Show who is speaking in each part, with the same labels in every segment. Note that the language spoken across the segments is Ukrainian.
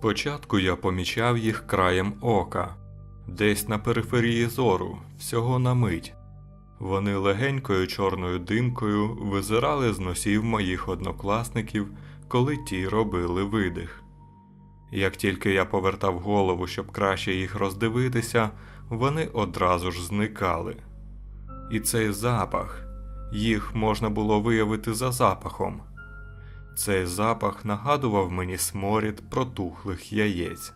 Speaker 1: Спочатку я помічав їх краєм ока, десь на периферії зору, всього на мить. Вони легенькою чорною димкою визирали з носів моїх однокласників, коли ті робили видих. Як тільки я повертав голову, щоб краще їх роздивитися, вони одразу ж зникали. І цей запах, їх можна було виявити за запахом. Цей запах нагадував мені сморід протухлих яєць.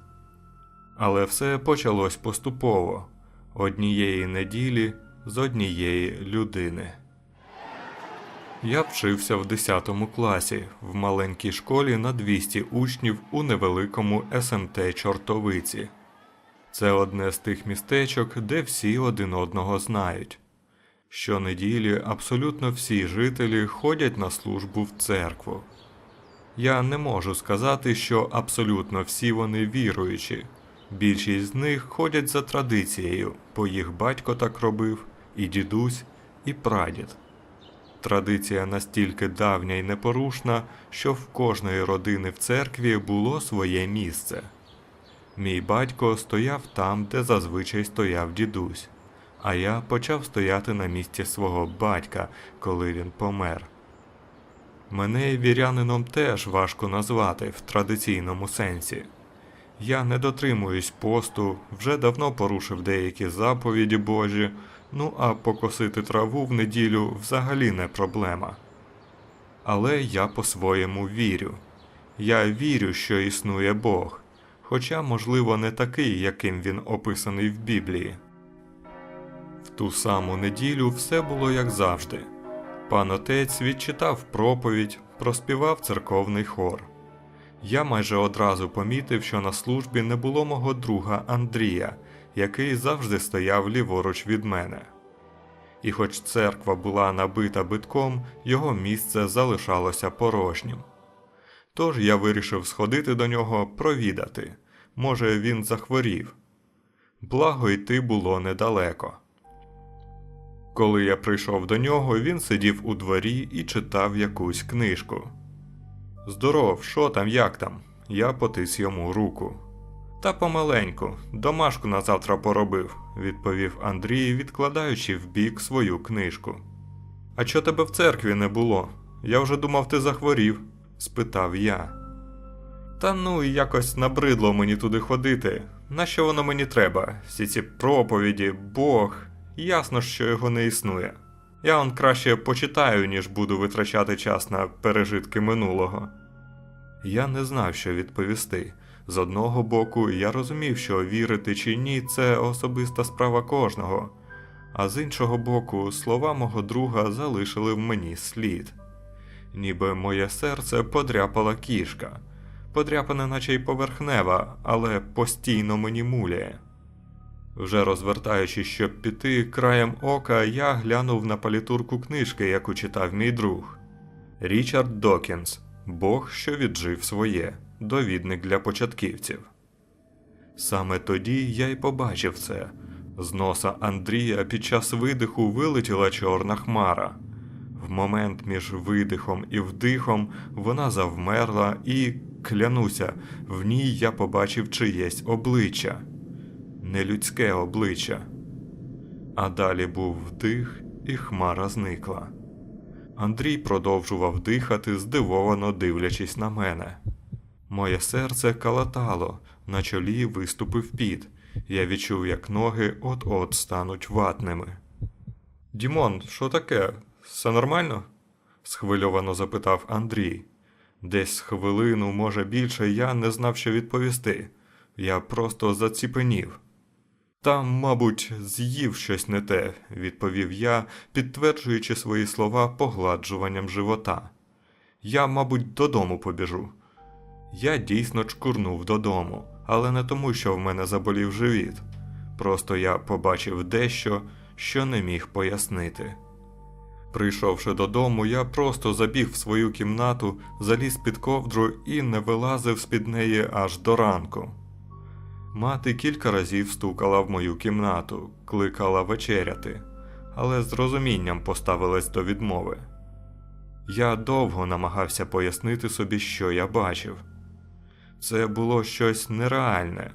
Speaker 1: Але все почалось поступово однієї неділі з однієї людини. Я вчився в 10 класі в маленькій школі на 200 учнів у невеликому СМТ Чортовиці. Це одне з тих містечок, де всі один одного знають. Щонеділі абсолютно всі жителі ходять на службу в церкву. Я не можу сказати, що абсолютно всі вони віруючі. Більшість з них ходять за традицією, бо їх батько так робив, і дідусь, і прадід. Традиція настільки давня і непорушна, що в кожної родини в церкві було своє місце. Мій батько стояв там, де зазвичай стояв дідусь, а я почав стояти на місці свого батька, коли він помер. Мене вірянином теж важко назвати в традиційному сенсі. Я не дотримуюсь посту, вже давно порушив деякі заповіді Божі, ну а покосити траву в неділю взагалі не проблема. Але я по-своєму вірю. Я вірю, що існує Бог, хоча, можливо, не такий, яким він описаний в Біблії. В ту саму неділю все було як завжди. Пан отець відчитав проповідь, проспівав церковний хор. Я майже одразу помітив, що на службі не було мого друга Андрія, який завжди стояв ліворуч від мене. І хоч церква була набита битком, його місце залишалося порожнім. Тож я вирішив сходити до нього провідати. Може, він захворів. Благо йти було недалеко. Коли я прийшов до нього, він сидів у дворі і читав якусь книжку. Здоров, що там, як там? Я потис йому руку. Та помаленьку, домашку на завтра поробив, відповів Андрій, відкладаючи вбік свою книжку. А чо тебе в церкві не було? Я вже думав, ти захворів? спитав я. Та ну якось набридло мені туди ходити. Нащо воно мені треба? Всі ці проповіді, Бог. Ясно, що його не існує. Я он краще почитаю, ніж буду витрачати час на пережитки минулого. Я не знав, що відповісти. З одного боку, я розумів, що вірити чи ні, це особиста справа кожного, а з іншого боку, слова мого друга залишили в мені слід. Ніби моє серце подряпала кішка, подряпане, наче й поверхнева, але постійно мені муляє. Вже розвертаючись, щоб піти, краєм ока я глянув на палітурку книжки, яку читав мій друг Річард Докінс Бог, що віджив своє, довідник для початківців. Саме тоді я й побачив це. З носа Андрія під час видиху вилетіла чорна хмара. В момент між видихом і вдихом вона завмерла і, клянуся, в ній я побачив чиєсь обличчя нелюдське обличчя. А далі був вдих, і хмара зникла. Андрій продовжував дихати, здивовано дивлячись на мене. Моє серце калатало, на чолі виступив піт. Я відчув, як ноги от-от стануть ватними. Дімон, що таке? Все нормально? схвильовано запитав Андрій. Десь хвилину, може більше, я не знав, що відповісти. Я просто заціпенів. Там, мабуть, з'їв щось не те, відповів я, підтверджуючи свої слова погладжуванням живота. Я, мабуть, додому побіжу. Я дійсно чкурнув додому, але не тому, що в мене заболів живіт. Просто я побачив дещо, що не міг пояснити. Прийшовши додому, я просто забіг в свою кімнату, заліз під ковдру і не вилазив з під неї аж до ранку. Мати кілька разів стукала в мою кімнату, кликала вечеряти, але з розумінням поставилась до відмови. Я довго намагався пояснити собі, що я бачив. Це було щось нереальне,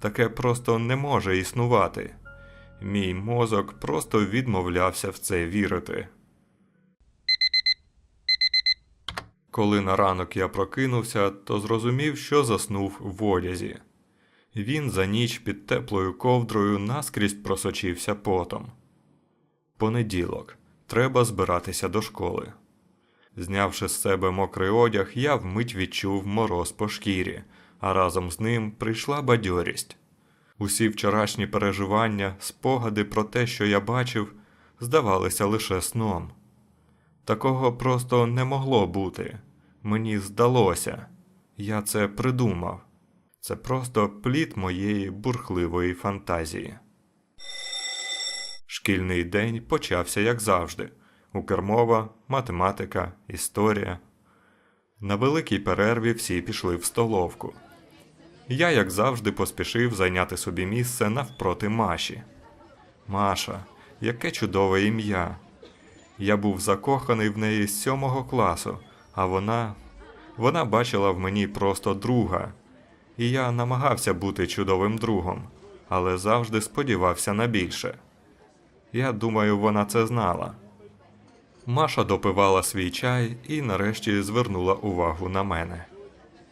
Speaker 1: таке просто не може існувати. Мій мозок просто відмовлявся в це вірити. Коли на ранок я прокинувся, то зрозумів, що заснув в одязі. Він за ніч під теплою ковдрою наскрізь просочився потом. Понеділок. Треба збиратися до школи. Знявши з себе мокрий одяг, я вмить відчув мороз по шкірі, а разом з ним прийшла бадьорість. Усі вчорашні переживання, спогади про те, що я бачив, здавалися лише сном. Такого просто не могло бути. Мені здалося, я це придумав. Це просто плід моєї бурхливої фантазії. Шкільний день почався як завжди: укрмова, математика, історія. На великій перерві всі пішли в столовку. Я, як завжди, поспішив зайняти собі місце навпроти Маші. Маша, яке чудове ім'я. Я був закоханий в неї з сьомого класу, а вона. Вона бачила в мені просто друга. І я намагався бути чудовим другом, але завжди сподівався на більше. Я думаю, вона це знала. Маша допивала свій чай і нарешті звернула увагу на мене.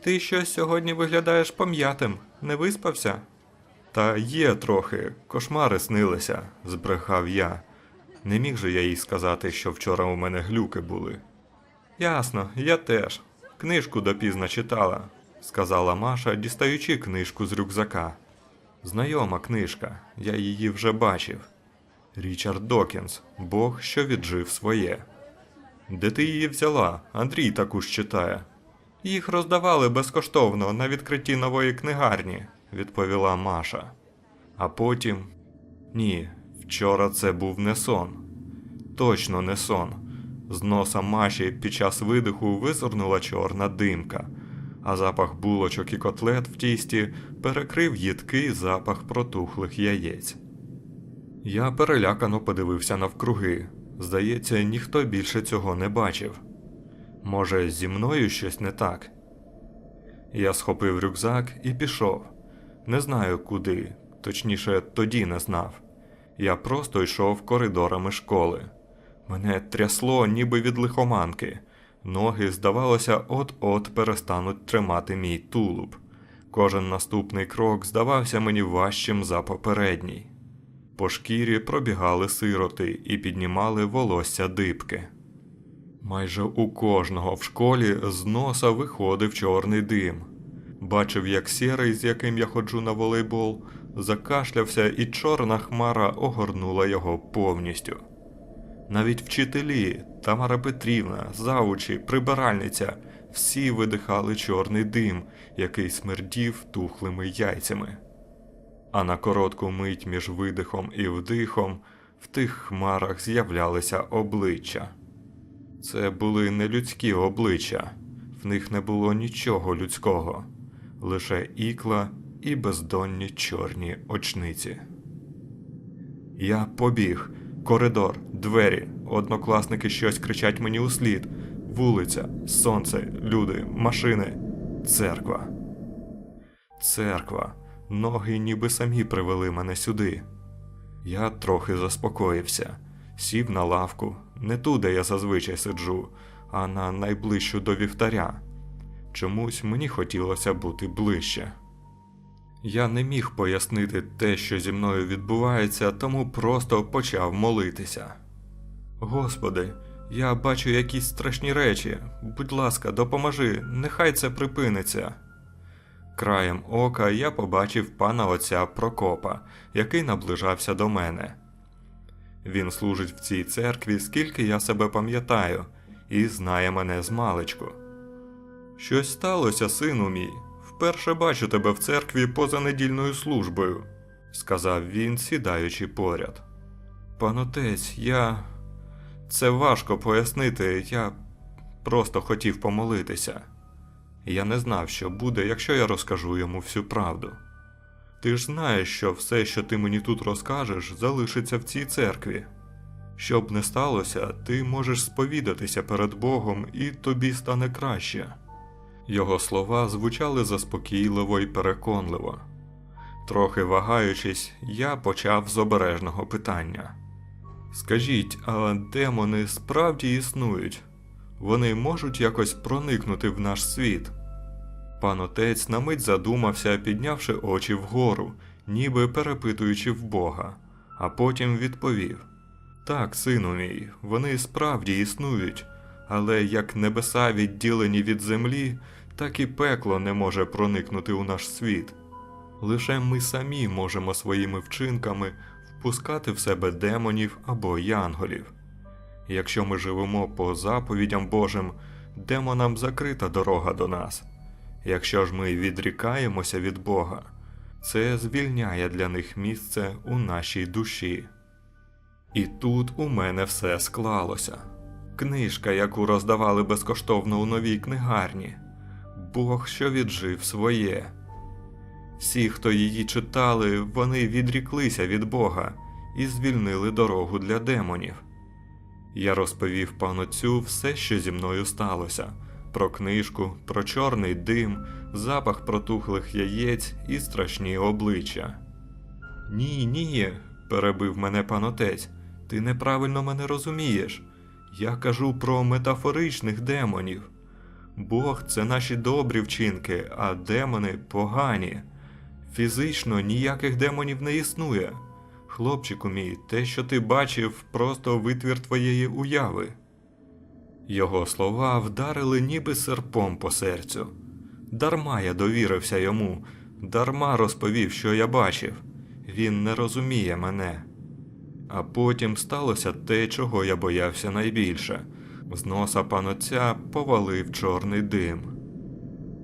Speaker 1: Ти щось сьогодні виглядаєш пом'ятим, не виспався? Та є трохи, кошмари снилися, збрехав я. Не міг же я їй сказати, що вчора у мене глюки були. Ясно, я теж. Книжку допізно читала, сказала Маша, дістаючи книжку з рюкзака. Знайома книжка, я її вже бачив. Річард Докінс, Бог, що віджив своє. Де ти її взяла? Андрій таку читає. Їх роздавали безкоштовно на відкритті нової книгарні, відповіла Маша. А потім. Ні, вчора це був не сон. Точно не сон. З носа Маші під час видиху визирнула чорна димка, а запах булочок і котлет в тісті перекрив їдкий запах протухлих яєць. Я перелякано подивився навкруги. Здається, ніхто більше цього не бачив. Може, зі мною щось не так? Я схопив рюкзак і пішов. Не знаю куди, точніше, тоді не знав. Я просто йшов коридорами школи. Мене трясло, ніби від лихоманки. Ноги, здавалося, от-от перестануть тримати мій тулуб. Кожен наступний крок здавався мені важчим за попередній. По шкірі пробігали сироти і піднімали волосся дибки. Майже у кожного в школі з носа виходив чорний дим. Бачив, як сірий, з яким я ходжу на волейбол, закашлявся, і чорна хмара огорнула його повністю. Навіть вчителі, Тамара Петрівна, завучі, прибиральниця всі видихали чорний дим, який смердів тухлими яйцями. А на коротку мить між видихом і вдихом в тих хмарах з'являлися обличчя. Це були не людські обличчя, в них не було нічого людського, лише ікла і бездонні чорні очниці. Я побіг, коридор, двері, однокласники щось кричать мені услід, вулиця, сонце, люди, машини, церква. Церква, ноги ніби самі привели мене сюди. Я трохи заспокоївся, сів на лавку, не ту, де я зазвичай сиджу, а на найближчу до вівтаря. Чомусь мені хотілося бути ближче. Я не міг пояснити те, що зі мною відбувається, тому просто почав молитися. Господи, я бачу якісь страшні речі. Будь ласка, допоможи, нехай це припиниться. Краєм ока я побачив пана отця Прокопа, який наближався до мене. Він служить в цій церкві, скільки я себе пам'ятаю, і знає мене з маличку. Щось сталося, сину мій. Вперше бачу тебе в церкві поза недільною службою, сказав він, сідаючи поряд. Пан отець, я. Це важко пояснити, я просто хотів помолитися. Я не знав, що буде, якщо я розкажу йому всю правду. Ти ж знаєш, що все, що ти мені тут розкажеш, залишиться в цій церкві. Що б не сталося, ти можеш сповідатися перед Богом, і тобі стане краще. Його слова звучали заспокійливо і переконливо. Трохи вагаючись, я почав з обережного питання. Скажіть, а демони справді існують? Вони можуть якось проникнути в наш світ? Пан отець на мить задумався, піднявши очі вгору, ніби перепитуючи в Бога, а потім відповів: Так, сину мій, вони справді існують, але як небеса відділені від землі, так і пекло не може проникнути у наш світ. Лише ми самі можемо своїми вчинками впускати в себе демонів або янголів. Якщо ми живемо по заповідям Божим, демонам закрита дорога до нас. Якщо ж ми відрікаємося від Бога, це звільняє для них місце у нашій душі. І тут у мене все склалося. Книжка, яку роздавали безкоштовно у новій книгарні, Бог, що віджив своє. Всі, хто її читали, вони відріклися від Бога і звільнили дорогу для демонів. Я розповів паноцю все, що зі мною сталося, про книжку, про чорний дим, запах протухлих яєць і страшні обличчя. Ні, ні, перебив мене панотець, ти неправильно мене розумієш. Я кажу про метафоричних демонів. Бог це наші добрі вчинки, а демони погані. Фізично ніяких демонів не існує. Хлопчику мій, те, що ти бачив, просто витвір твоєї уяви. Його слова вдарили ніби серпом по серцю. Дарма я довірився йому, дарма розповів, що я бачив. Він не розуміє мене. А потім сталося те, чого я боявся найбільше. З носа панотця повалив чорний дим.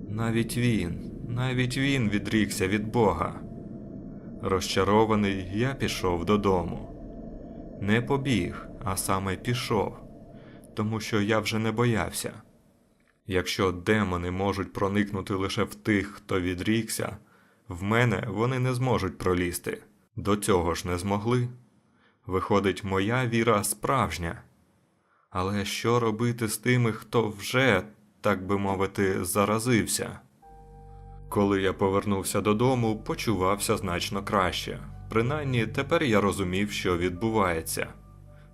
Speaker 1: Навіть він, навіть він відрікся від Бога. Розчарований, я пішов додому. Не побіг, а саме пішов, тому що я вже не боявся. Якщо демони можуть проникнути лише в тих, хто відрікся, в мене вони не зможуть пролізти. До цього ж не змогли. Виходить, моя віра справжня. Але що робити з тими, хто вже, так би мовити, заразився? Коли я повернувся додому, почувався значно краще. Принаймні, тепер я розумів, що відбувається.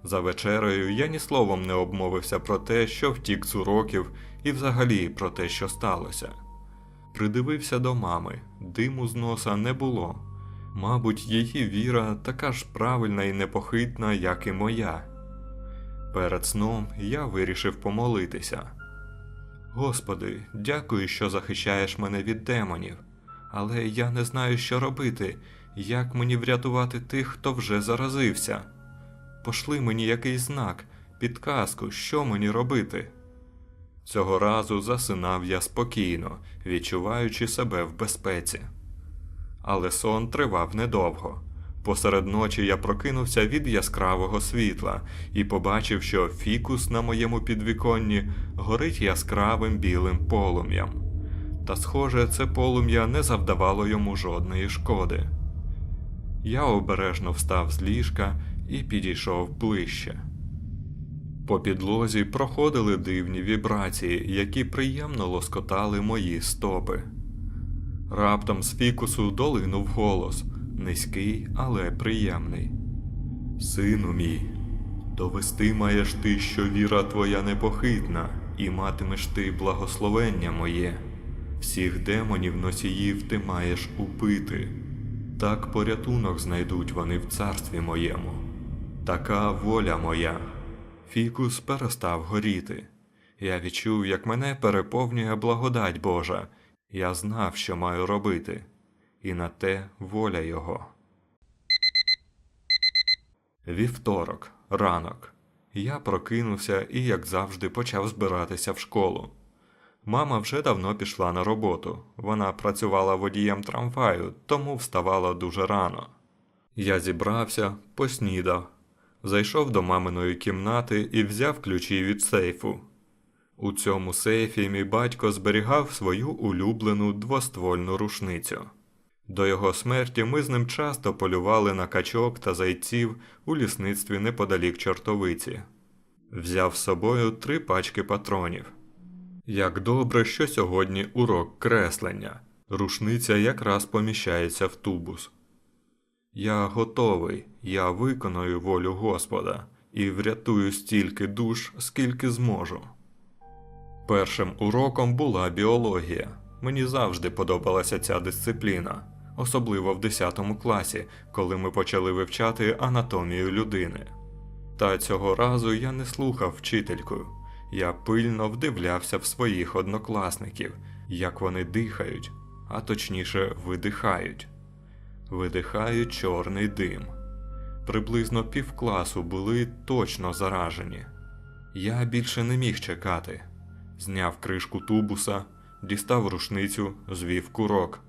Speaker 1: За вечерею я ні словом не обмовився про те, що втік з уроків, і взагалі про те, що сталося. Придивився до мами, диму з носа не було. Мабуть, її віра така ж правильна і непохитна, як і моя. Перед сном я вирішив помолитися. Господи, дякую, що захищаєш мене від демонів, але я не знаю, що робити, як мені врятувати тих, хто вже заразився. Пошли мені якийсь знак, підказку, що мені робити. Цього разу засинав я спокійно, відчуваючи себе в безпеці. Але сон тривав недовго. Посеред ночі я прокинувся від яскравого світла і побачив, що фікус на моєму підвіконні горить яскравим білим полум'ям. Та, схоже, це полум'я не завдавало йому жодної шкоди. Я обережно встав з ліжка і підійшов ближче. По підлозі проходили дивні вібрації, які приємно лоскотали мої стопи. Раптом з фікусу долинув голос, низький, але приємний. Сину мій, довести маєш ти, що віра твоя непохитна, і матимеш ти благословення моє. Всіх демонів носіїв ти маєш упити. Так порятунок знайдуть вони в царстві моєму. Така воля моя. Фікус перестав горіти. Я відчув, як мене переповнює благодать Божа. Я знав, що маю робити, і на те воля його. Вівторок, ранок. Я прокинувся і, як завжди, почав збиратися в школу. Мама вже давно пішла на роботу. Вона працювала водієм трамваю, тому вставала дуже рано. Я зібрався, поснідав, зайшов до маминої кімнати і взяв ключі від сейфу. У цьому сейфі мій батько зберігав свою улюблену двоствольну рушницю. До його смерті ми з ним часто полювали на качок та зайців у лісництві неподалік чортовиці. Взяв з собою три пачки патронів. Як добре, що сьогодні урок креслення. Рушниця якраз поміщається в тубус. Я готовий, я виконую волю Господа і врятую стільки душ, скільки зможу. Першим уроком була біологія. Мені завжди подобалася ця дисципліна, особливо в 10 класі, коли ми почали вивчати анатомію людини. Та цього разу я не слухав вчительку. Я пильно вдивлявся в своїх однокласників, як вони дихають, а точніше видихають. Видихають чорний дим. Приблизно півкласу були точно заражені. Я більше не міг чекати. Зняв кришку тубуса, дістав рушницю, звів курок.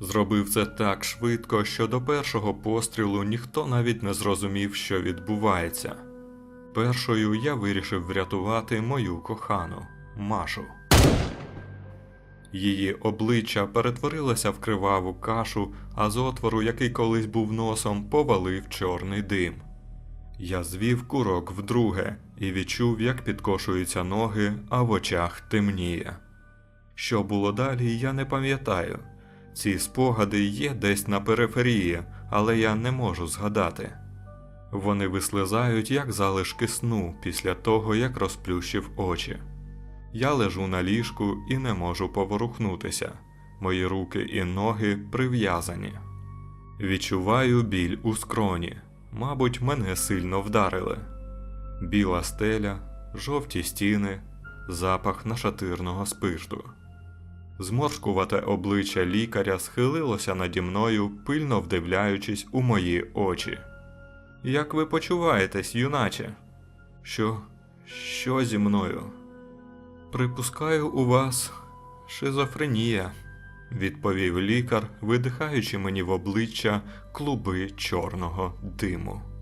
Speaker 1: Зробив це так швидко, що до першого пострілу ніхто навіть не зрозумів, що відбувається. Першою я вирішив врятувати мою кохану Машу. Її обличчя перетворилося в криваву кашу, а з отвору, який колись був носом, повалив чорний дим. Я звів курок вдруге і відчув, як підкошуються ноги, а в очах темніє. Що було далі, я не пам'ятаю. Ці спогади є десь на периферії, але я не можу згадати. Вони вислизають, як залишки сну після того, як розплющив очі. Я лежу на ліжку і не можу поворухнутися. Мої руки і ноги прив'язані. Відчуваю біль у скроні. Мабуть, мене сильно вдарили. Біла стеля, жовті стіни, запах нашатирного спирту. Зморшкувате обличчя лікаря схилилося наді мною, пильно вдивляючись у мої очі. Як ви почуваєтесь, юначе? Що? Що зі мною? Припускаю, у вас шизофренія, відповів лікар, видихаючи мені в обличчя клуби чорного диму.